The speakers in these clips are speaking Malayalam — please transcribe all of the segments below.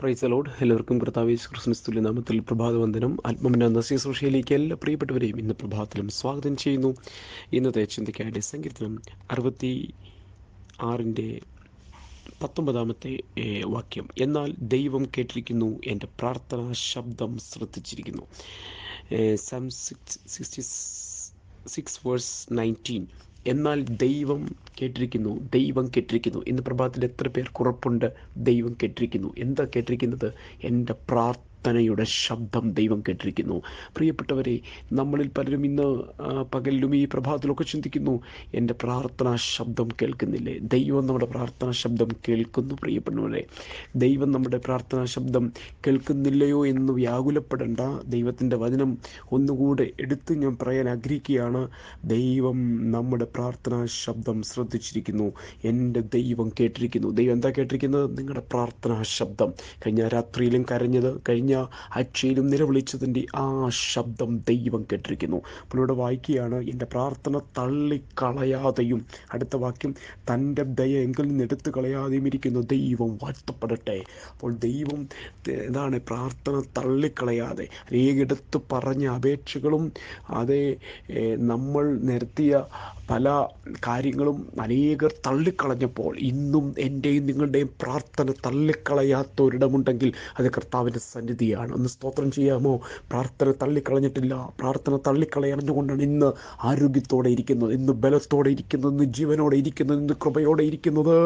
പ്രൈസ് അലോഡ് എല്ലാവർക്കും കർത്താവേശ് ക്രിസ്മസ് നാമത്തിൽ പ്രഭാതവന്ദനം. ആത്മമിന നസ്യസൂഷയിലേക്ക് എല്ലാ പ്രിയപ്പെട്ടവരെയും ഇന്ന് പ്രഭാതത്തിലും സ്വാഗതം ചെയ്യുന്നു. ഇന്നത്തെ ചിന്തയ്ക്കായിട്ട് സങ്കീർത്തനം അറുപത്തി ആറിന്റെ പത്തൊമ്പതാമത്തെ വാക്യം. എന്നാൽ ദൈവം കേട്ടിരിക്കുന്നു എന്റെ പ്രാർത്ഥന ശബ്ദം ശ്രദ്ധിച്ചിരിക്കുന്നു. Six sixty six verse nineteen എന്നാൽ ദൈവം കേട്ടിരിക്കുന്നു ദൈവം കേട്ടിരിക്കുന്നു. ഇന്ന് പ്രഭാതത്തിൽ എത്ര പേർ കുറപ്പുണ്ട് ദൈവം കേട്ടിരിക്കുന്നു. എന്താ കേട്ടിരിക്കുന്നത്? എന്റെ പ്രാർത്ഥനയുടെ ശബ്ദം ദൈവം കേട്ടിരിക്കുന്നു. പ്രിയപ്പെട്ടവരെ നമ്മളിൽ പലരും ഇന്ന് പകലിലും ഈ പ്രഭാതത്തിലൊക്കെ ചിന്തിക്കുന്നു എന്റെ പ്രാർത്ഥനാ ശബ്ദം കേൾക്കുന്നില്ലേ? ദൈവം നമ്മുടെ പ്രാർത്ഥനാ ശബ്ദം കേൾക്കുന്നു പ്രിയപ്പെട്ടവരെ. ദൈവം നമ്മുടെ പ്രാർത്ഥനാ ശബ്ദം കേൾക്കുന്നില്ലയോ എന്ന് വ്യാകുലപ്പെടേണ്ട. ദൈവത്തിന്റെ വചനം ഒന്നുകൂടെ എടുത്ത് ഞാൻ പറയാൻ ആഗ്രഹിക്കുകയാണ്. ദൈവം നമ്മുടെ പ്രാർത്ഥനാ ശബ്ദം ശ്രദ്ധിച്ചിരിക്കുന്നു. എന്റെ ദൈവം കേട്ടിരിക്കുന്നു. ദൈവം എന്താ കേട്ടിരിക്കുന്നത്? നിങ്ങളുടെ പ്രാർത്ഥനാ ശബ്ദം. കഴിഞ്ഞ രാത്രിയിലും കരഞ്ഞത് കഴിഞ്ഞ ആഴ്ചയിലും നിലവിളിച്ചതിന്റെ ആ ശബ്ദം ദൈവം കേട്ടിരിക്കുന്നു. ഇവിടെ വായിക്കുകയാണ് എന്റെ പ്രാർത്ഥന തള്ളിക്കളയാതെയും അടുത്ത വാക്യം തന്റെ ദയ എങ്കിൽ നിന്ന് എടുത്തു കളയാതെയും ഇരിക്കുന്നു ദൈവം വാഴ്ത്തപ്പെടട്ടെ. അപ്പോൾ ദൈവം എന്താണ് പ്രാർത്ഥന തള്ളിക്കളയാതെ അനേകെടുത്ത് പറഞ്ഞ അപേക്ഷകളും അതേ നമ്മൾ നിരത്തിയ പല കാര്യങ്ങളും അനേകർ തള്ളിക്കളഞ്ഞപ്പോൾ ഇന്നും എന്റെയും നിങ്ങളുടെയും പ്രാർത്ഥന തള്ളിക്കളയാത്ത ഒരിടമുണ്ടെങ്കിൽ അത് കർത്താവിന്റെ സന്നിധിയാണ് ഒന്ന് സ്തോത്രം ചെയ്യാമോ? പ്രാർത്ഥന തള്ളിക്കളഞ്ഞിട്ടില്ല. പ്രാർത്ഥന തള്ളിക്കളയണഞ്ഞുകൊണ്ടാണ് ഇന്ന് ആരോഗ്യത്തോടെ ഇരിക്കുന്നത് ഇന്ന് ബലത്തോടെ ഇരിക്കുന്നത് ഇന്ന് ജീവനോടെ ഇരിക്കുന്നത് ഇന്ന് കൃപയോടെ ഇരിക്കുന്നത്.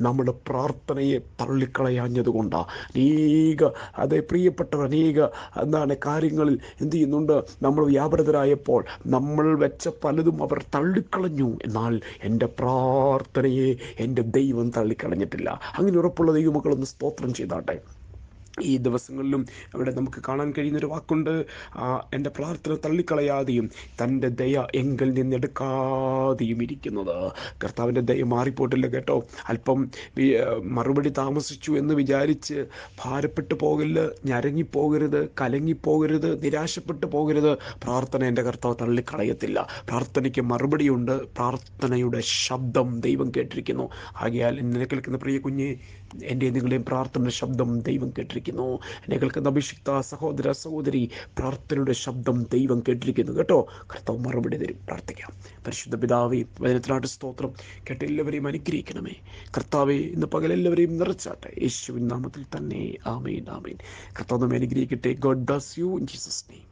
നമ്മുടെ പ്രാർത്ഥനയെ തള്ളിക്കളയാഞ്ഞത് കൊണ്ടാണ് അനേക അതെ പ്രിയപ്പെട്ടവർ അനേക എന്താണ് കാര്യങ്ങളിൽ എന്ത് ചെയ്യുന്നുണ്ട്? നമ്മൾ വ്യാപൃതരായപ്പോൾ നമ്മൾ വെച്ച പലതും അവർ തള്ളിക്കളഞ്ഞു. എന്നാൽ എന്റെ പ്രാർത്ഥനയെ എന്റെ ദൈവം തള്ളിക്കളഞ്ഞിട്ടില്ല. അങ്ങനെ ഉറപ്പുള്ള ദൈവമക്കളൊന്ന് സ്തോത്രം ചെയ്താട്ടെ. ഈ ദിവസങ്ങളിലും അവിടെ നമുക്ക് കാണാൻ കഴിയുന്നൊരു വാക്കുണ്ട്. എന്റെ പ്രാർത്ഥന തള്ളിക്കളയാതെയും തന്റെ ദയ എങ്കിൽ നിന്നെടുക്കാതെയും ഇരിക്കുന്നത്. കർത്താവിന്റെ ദയ മാറിപ്പോട്ടില്ല കേട്ടോ. അല്പം മറുപടി താമസിച്ചു എന്ന് വിചാരിച്ച് ഭാരപ്പെട്ടു പോകരുത് ഞരങ്ങിപ്പോകരുത് കലങ്ങിപ്പോകരുത് നിരാശപ്പെട്ടു പോകരുത്. പ്രാർത്ഥന എന്റെ കർത്താവ് തള്ളിക്കളയത്തില്ല. പ്രാർത്ഥനയ്ക്ക് മറുപടിയുണ്ട്. പ്രാർത്ഥനയുടെ ശബ്ദം ദൈവം കേട്ടിരിക്കുന്നു. ആകയാൽ എന്നെ കേൾക്കുന്ന പ്രിയ കുഞ്ഞ് എന്റെ നിങ്ങളുടെയും പ്രാർത്ഥന ശബ്ദം ദൈവം കേട്ടിരിക്കുന്നു. എന്നെ കേൾക്കുന്ന അഭിഷിക്ത സഹോദര സഹോദരി പ്രാർത്ഥനയുടെ ശബ്ദം ദൈവം കേട്ടിരിക്കുന്നു. കേട്ടോ? കർത്താവ് മറുപടി തരും. പ്രാർത്ഥിക്കാം. പരിശുദ്ധ പിതാവേ വചനത്തിനാട്ട് സ്തോത്രം. കേട്ട എല്ലാവരെയും അനുഗ്രഹിക്കണമേ. കർത്താവെ ഇന്ന് പകൽ എല്ലാവരെയും നിറച്ചാട്ടെ. യേശുവിൻ നാമത്തിൽ തന്നെ. ആമേൻ ആമേൻ. കർത്താവ് നമ്മെ അനുഗ്രഹിക്കട്ടെ. God bless you in Jesus name